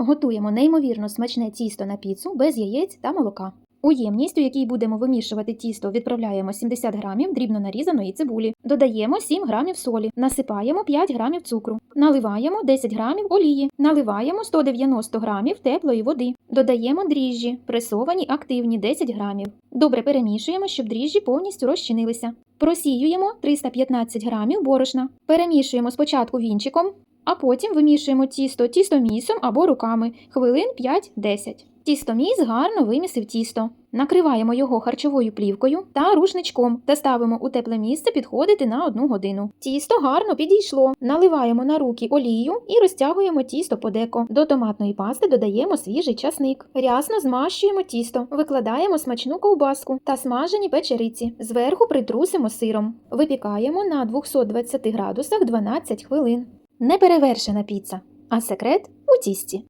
Готуємо неймовірно смачне тісто на піцу без яєць та молока. У ємність, у якій будемо вимішувати тісто, відправляємо 70 грамів дрібно нарізаної цибулі, додаємо 7 грамів солі, насипаємо 5 грамів цукру, наливаємо 10 грамів олії, наливаємо 190 грамів теплої води, додаємо дріжджі, пресовані активні 10 грамів. Добре перемішуємо, щоб дріжджі повністю розчинилися. Просіюємо 315 грамів борошна. Перемішуємо спочатку вінчиком, а потім вимішуємо тісто тістомісом або руками хвилин 5-10. Тістоміс гарно вимісив тісто. Накриваємо його харчовою плівкою та рушничком та ставимо у тепле місце підходити на одну годину. Тісто гарно підійшло. Наливаємо на руки олію і розтягуємо тісто подеко. До томатної пасти додаємо свіжий часник. Рясно змащуємо тісто, викладаємо смачну ковбаску та смажені печериці. Зверху притрусимо сиром. Випікаємо на 220 градусах 12 хвилин. Неперевершена піца, а секрет у тісті.